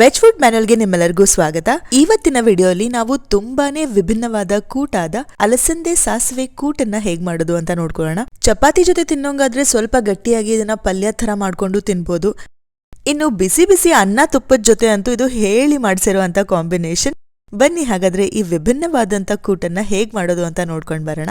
Veg food ಮ್ಯಾನಲ್ಗೆ ನಿಮ್ಮೆಲ್ಲರಿಗೂ ಸ್ವಾಗತ. ಇವತ್ತಿನ ವಿಡಿಯೋಲಿ ನಾವು ತುಂಬಾನೇ ವಿಭಿನ್ನವಾದ ಕೂಟಾದ ಅಲಸಂದೆ ಸಾಸಿವೆ ಕೂಟನ್ನ ಹೇಗ್ ಮಾಡೋದು ಅಂತ ನೋಡ್ಕೊಳ್ಳೋಣ. ಚಪಾತಿ ಜೊತೆ ತಿನ್ನೋಂಗಾದ್ರೆ ಸ್ವಲ್ಪ ಗಟ್ಟಿಯಾಗಿ ಇದನ್ನ ಪಲ್ಯ ತರ ಮಾಡ್ಕೊಂಡು ತಿನ್ಬೋದು. ಇನ್ನು ಬಿಸಿ ಬಿಸಿ ಅನ್ನ ತುಪ್ಪದ ಜೊತೆ ಅಂತೂ ಇದು ಹೇಳಿ ಮಾಡಿಸಿರುವಂತ ಕಾಂಬಿನೇಷನ್. ಬನ್ನಿ ಹಾಗಾದ್ರೆ ಈ ವಿಭಿನ್ನವಾದಂತ ಕೂಟನ್ನ ಹೇಗ್ ಮಾಡೋದು ಅಂತ ನೋಡ್ಕೊಂಡ್ ಬರೋಣ.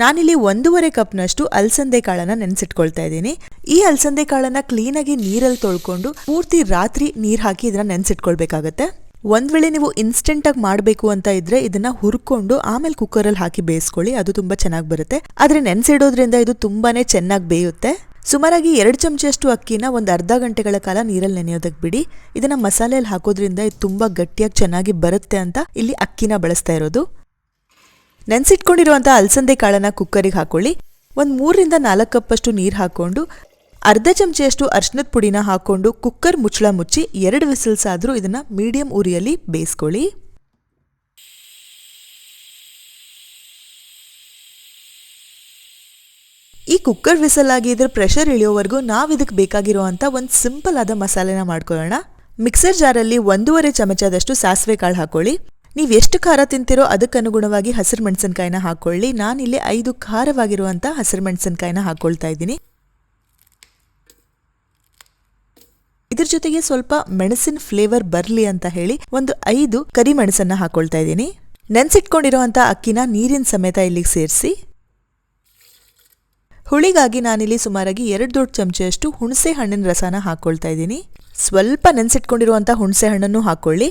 ನಾನಿಲ್ಲಿ ಒಂದೂವರೆ ಕಪ್ನಷ್ಟು ಅಲಸಂದೆ ಕಾಳನ್ನ ನೆನೆಸಿಟ್ಕೊಳ್ತಾ ಇದ್ದೀನಿ. ಈ ಅಲಸಂದೆ ಕಾಳನ್ನ ಕ್ಲೀನಾಗಿ ನೀರಲ್ಲಿ ತೊಳ್ಕೊಂಡು ಪೂರ್ತಿ ರಾತ್ರಿ ನೀರ್ ಹಾಕಿ ಇದನ್ನ ನೆನೆಸಿಟ್ಕೊಳ್ಬೇಕಾಗತ್ತೆ. ಒಂದ್ ವೇಳೆ ನೀವು ಇನ್ಸ್ಟೆಂಟ್ ಆಗಿ ಮಾಡಬೇಕು ಅಂತ ಇದ್ರೆ ಇದನ್ನ ಹುರ್ಕೊಂಡು ಆಮೇಲೆ ಕುಕ್ಕರಲ್ಲಿ ಹಾಕಿ ಬೇಯಿಸ್ಕೊಳ್ಳಿ, ಅದು ತುಂಬಾ ಚೆನ್ನಾಗಿ ಬರುತ್ತೆ. ಆದ್ರೆ ನೆನೆಸಿಡೋದ್ರಿಂದ ಇದು ತುಂಬಾನೇ ಚೆನ್ನಾಗಿ ಬೇಯುತ್ತೆ. ಸುಮಾರಾಗಿ ಎರಡು ಚಮಚಷ್ಟು ಅಕ್ಕಿನ ಒಂದು ಅರ್ಧ ಗಂಟೆಗಳ ಕಾಲ ನೀರಲ್ಲಿ ನೆನೆಯೋದಕ್ಕೆ ಬಿಡಿ. ಇದನ್ನ ಮಸಾಲೆಯಲ್ಲಿ ಹಾಕೋದ್ರಿಂದ ಇದು ತುಂಬಾ ಗಟ್ಟಿಯಾಗಿ ಚೆನ್ನಾಗಿ ಬರುತ್ತೆ ಅಂತ ಇಲ್ಲಿ ಅಕ್ಕಿನ ಬಳಸ್ತಾ ಇರೋದು. ನೆನ್ಸಿಟ್ಕೊಂಡಿರುವಂಥ ಅಲಸಂದೆ ಕಾಳನ್ನ ಕುಕ್ಕರಿಗೆ ಹಾಕೊಳ್ಳಿ. ಒಂದು ಮೂರರಿಂದ ನಾಲ್ಕು ಕಪ್ಪಷ್ಟು ನೀರು ಹಾಕೊಂಡು, ಅರ್ಧ ಚಮಚೆಯಷ್ಟು ಅರ್ಶಿನದ ಪುಡಿನ ಹಾಕೊಂಡು ಕುಕ್ಕರ್ ಮುಚ್ಚಳ ಮುಚ್ಚಿ ಎರಡು ವಿಸಿಲ್ಸ್ ಆದರೂ ಇದನ್ನ ಮೀಡಿಯಂ ಉರಿಯಲ್ಲಿ ಬೇಯಿಸ್ಕೊಳ್ಳಿ. ಈ ಕುಕ್ಕರ್ ವಿಸಲ್ ಆಗಿ ಇದ್ರ ಪ್ರೆಷರ್ ಇಳಿಯೋವರೆಗೂ ನಾವು ಇದಕ್ಕೆ ಬೇಕಾಗಿರುವಂಥ ಒಂದು ಸಿಂಪಲ್ ಆದ ಮಸಾಲೆನ ಮಾಡ್ಕೊಳ್ಳೋಣ. ಮಿಕ್ಸರ್ ಜಾರಲ್ಲಿ ಒಂದೂವರೆ ಚಮಚದಷ್ಟು ಸಾಸಿವೆ ಕಾಳು ಹಾಕೊಳ್ಳಿ. ನೀವು ಎಷ್ಟು ಖಾರ ತಿಂತೀರೋ ಅದಕ್ಕನುಗುಣವಾಗಿ ಹಸಿರು ಮೆಣಸಿನ್ಕಾಯಿನ ಹಾಕೊಳ್ಳಿ. ನಾನಿಲ್ಲಿ ಐದು ಖಾರವಾಗಿರುವಂಥ ಹಸಿರು ಮೆಣಸಿನ್ಕಾಯಿನ ಹಾಕ್ಕೊಳ್ತಾ ಇದ್ದೀನಿ. ಇದ್ರ ಜೊತೆಗೆ ಸ್ವಲ್ಪ ಮೆಣಸಿನ ಫ್ಲೇವರ್ ಬರಲಿ ಅಂತ ಹೇಳಿ ಒಂದು ಐದು ಕರಿ ಮೆಣಸನ್ನ ಹಾಕೊಳ್ತಾ ಇದ್ದೀನಿ. ನೆನ್ಸಿಟ್ಕೊಂಡಿರುವಂಥ ಅಕ್ಕಿನ ನೀರಿನ ಸಮೇತ ಇಲ್ಲಿಗೆ ಸೇರಿಸಿ. ಹುಳಿಗಾಗಿ ನಾನಿಲ್ಲಿ ಸುಮಾರಾಗಿ ಎರಡು ದೊಡ್ಡ ಚಮಚೆಯಷ್ಟು ಹುಣಸೆ ಹಣ್ಣಿನ ರಸನ ಹಾಕೊಳ್ತಾ ಇದ್ದೀನಿ. ಸ್ವಲ್ಪ ನೆನ್ಸಿಟ್ಕೊಂಡಿರುವಂಥ ಹುಣಸೆ ಹಣ್ಣನ್ನು ಹಾಕೊಳ್ಳಿ.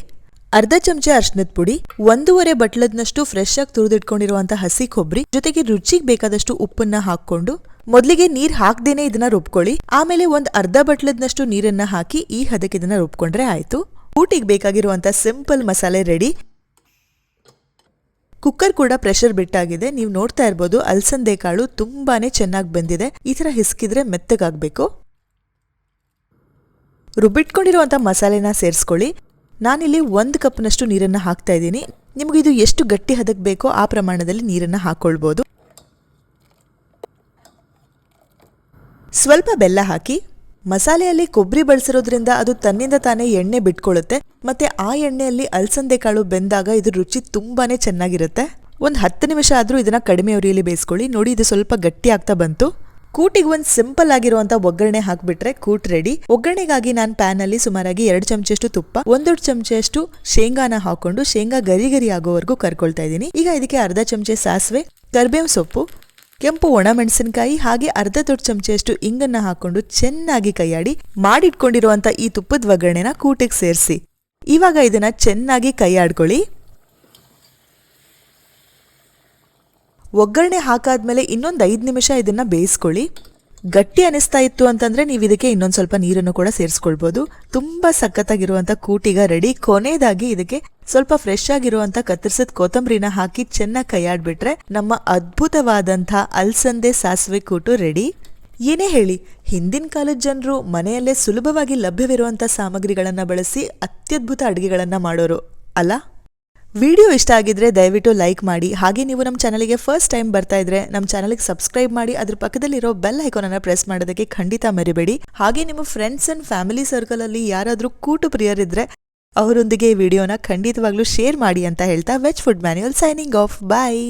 ಅರ್ಧ ಚಮಚ ಅರ್ಶನದ ಪುಡಿ, ಒಂದೂವರೆ ಬಟ್ಲದ್ನಷ್ಟು ಫ್ರೆಶ್ ಆಗಿ ತುರಿದಿಟ್ಕೊಂಡಿರುವಂತಹ ಹಸಿ ಕೊಬ್ಬರಿ, ಜೊತೆಗೆ ರುಚಿಗೆ ಬೇಕಾದಷ್ಟು ಉಪ್ಪನ್ನ ಹಾಕೊಂಡು ಮೊದಲಿಗೆ ನೀರ್ ಹಾಕ್ದೇನೆ ಇದನ್ನ ರುಬ್ಕೊಳ್ಳಿ, ಆಮೇಲೆ ಒಂದ್ ಅರ್ಧ ಬಟ್ಲದ್ನಷ್ಟು ನೀರನ್ನ ಹಾಕಿ ಈ ಹದಕ್ಕೆ ಇದನ್ನ ರುಬ್ಕೊಂಡ್ರೆ ಆಯ್ತು. ಊಟಿಗೆ ಬೇಕಾಗಿರುವಂತಹ ಸಿಂಪಲ್ ಮಸಾಲೆ ರೆಡಿ. ಕುಕ್ಕರ್ ಕೂಡ ಪ್ರೆಷರ್ ಬಿಟ್ಟಾಗಿದೆ. ನೀವು ನೋಡ್ತಾ ಇರ್ಬೋದು, ಅಲಸಂದೆ ಕಾಳು ತುಂಬಾನೇ ಚೆನ್ನಾಗಿ ಬಂದಿದೆ. ಈ ತರ ಹಿಸ್ಕಿದ್ರೆ ಮೆತ್ತಗಾಗ್ಬೇಕು. ರುಬ್ಬಿಟ್ಕೊಂಡಿರುವಂತ ಮಸಾಲೆನ ಸೇರಿಸ್ಕೊಳ್ಳಿ. ನಾನಿಲ್ಲಿ ಒಂದು ಕಪ್ನಷ್ಟು ನೀರನ್ನು ಹಾಕ್ತಾ ಇದ್ದೀನಿ. ನಿಮಗೆ ಇದು ಎಷ್ಟು ಗಟ್ಟಿ ಹದಕ್ಕೆ ಬೇಕೋ ಆ ಪ್ರಮಾಣದಲ್ಲಿ ನೀರನ್ನು ಹಾಕ್ಕೊಳ್ಬೋದು ಸ್ವಲ್ಪ ಬೆಲ್ಲ ಹಾಕಿ, ಮಸಾಲೆಯಲ್ಲಿ ಕೊಬ್ಬರಿ ಬಳಸಿರೋದ್ರಿಂದ ಅದು ತನ್ನಿಂದ ತಾನೇ ಎಣ್ಣೆ ಬಿಟ್ಕೊಳ್ಳುತ್ತೆ, ಮತ್ತೆ ಆ ಎಣ್ಣೆಯಲ್ಲಿ ಅಲಸಂದೆ ಕಾಳು ಬೆಂದಾಗ ಇದು ರುಚಿ ತುಂಬಾನೇ ಚೆನ್ನಾಗಿರುತ್ತೆ. ಒಂದು ಹತ್ತು ನಿಮಿಷ ಆದರೂ ಇದನ್ನ ಕಡಿಮೆ ಉರಿಯಲ್ಲಿ ಬೇಯಿಸ್ಕೊಳ್ಳಿ. ನೋಡಿ, ಇದು ಸ್ವಲ್ಪ ಗಟ್ಟಿ ಆಗ್ತಾ ಬಂತು. ಕೂಟಿಗೆ ಒಂದು ಸಿಂಪಲ್ ಆಗಿರುವಂತ ಒಗ್ಗರಣೆ ಹಾಕ್ಬಿಟ್ರೆ ಕೂಟ್ ರೆಡಿ ಒಗ್ಗರಣೆಗಾಗಿ ನಾನು ಪ್ಯಾನ್ ಅಲ್ಲಿ ಸುಮಾರಾಗಿ ಎರಡು ಚಮಚಷ್ಟು ತುಪ್ಪ, ಒಂದೊಂದು ಚಮಚಷ್ಟು ಶೇಂಗಾನ ಹಾಕೊಂಡು ಶೇಂಗಾ ಗರಿ ಗರಿ ಆಗೋವರೆಗೂ ಕರ್ಕೊಳ್ತಾ ಇದ್ದೀನಿ. ಈಗ ಇದಕ್ಕೆ ಅರ್ಧ ಚಮಚೆ ಸಾಸಿವೆ ಕರ್ಬೇವು ಸೊಪ್ಪು, ಕೆಂಪು ಒಣಮೆಣಸಿನಕಾಯಿ ಹಾಗೆ ಅರ್ಧ ದೊಡ್ಡ ಚಮಚೆಯಷ್ಟು ಇಂಗನ್ನ ಹಾಕೊಂಡು ಚೆನ್ನಾಗಿ ಕೈಯಾಡಿ ಮಾಡಿಟ್ಕೊಂಡಿರುವಂತ ಈ ತುಪ್ಪದ ಒಗ್ಗರಣೆನ ಕೂಟಿಗೆ ಸೇರಿಸಿ. ಇವಾಗ ಇದನ್ನ ಚೆನ್ನಾಗಿ ಕೈಯಾಡ್ಕೊಳ್ಳಿ. ಒಗ್ಗರಣೆ ಹಾಕಾದ್ಮೇಲೆ ಇನ್ನೊಂದು ಐದು ನಿಮಿಷ ಇದನ್ನ ಬೇಯಿಸ್ಕೊಳ್ಳಿ. ಗಟ್ಟಿ ಅನಿಸ್ತಾ ಇತ್ತು ಅಂತಂದ್ರೆ ನೀವು ಇದಕ್ಕೆ ಇನ್ನೊಂದು ಸ್ವಲ್ಪ ನೀರನ್ನು ಕೂಡ ಸೇರಿಸ್ಕೊಳ್ಬೋದು. ತುಂಬಾ ಸಖತ್ತಾಗಿರುವಂತ ಕೂಟಿಗ ರೆಡಿ ಕೊನೆಯದಾಗಿ ಇದಕ್ಕೆ ಸ್ವಲ್ಪ ಫ್ರೆಶ್ ಆಗಿರುವಂತ ಕತ್ತರಿಸಿದ ಕೊತ್ತಂಬರಿನ ಹಾಕಿ ಚೆನ್ನಾಗಿ ಕೈಯಾಡ್ಬಿಟ್ರೆ ನಮ್ಮ ಅದ್ಭುತವಾದಂಥ ಅಲ್ಸಂದೆ ಸಾಸಿವೆ ಕೂಟು ರೆಡಿ ಏನೇ ಹೇಳಿ, ಹಿಂದಿನ ಕಾಲದ ಜನರು ಮನೆಯಲ್ಲೇ ಸುಲಭವಾಗಿ ಲಭ್ಯವಿರುವಂಥ ಸಾಮಗ್ರಿಗಳನ್ನ ಬಳಸಿ ಅತ್ಯದ್ಭುತ ಅಡುಗೆಗಳನ್ನು ಮಾಡೋರು, ಅಲ್ಲ? ವಿಡಿಯೋ ಇಷ್ಟ ಆಗಿದ್ರೆ ದಯವಿಟ್ಟು ಲೈಕ್ ಮಾಡಿ. ಹಾಗೆ ನೀವು ನಮ್ಮ ಚಾನಲ್ಗೆ ಫಸ್ಟ್ ಟೈಮ್ ಬರ್ತಾ ಇದ್ರೆ ನಮ್ಮ ಚಾನಲ್ಗೆ ಸಬ್ಸ್ಕ್ರೈಬ್ ಮಾಡಿ. ಅದ್ರ ಪಕ್ಕದಲ್ಲಿರೋ ಬೆಲ್ ಐಕಾನನ್ನು ಪ್ರೆಸ್ ಮಾಡೋದಕ್ಕೆ ಖಂಡಿತ ಮರಿಬೇಡಿ. ಹಾಗೆ ನಿಮ್ಮ ಫ್ರೆಂಡ್ಸ್ ಅಂಡ್ ಫ್ಯಾಮಿಲಿ ಸರ್ಕಲ್ ಅಲ್ಲಿ ಯಾರಾದರೂ ಕೂಟು ಪ್ರಿಯರಿದ್ರೆ ಅವರೊಂದಿಗೆ ವಿಡಿಯೋನ ಖಂಡಿತವಾಗ್ಲೂ ಶೇರ್ ಮಾಡಿ ಅಂತ ಹೇಳ್ತಾ veg food manual signing off bye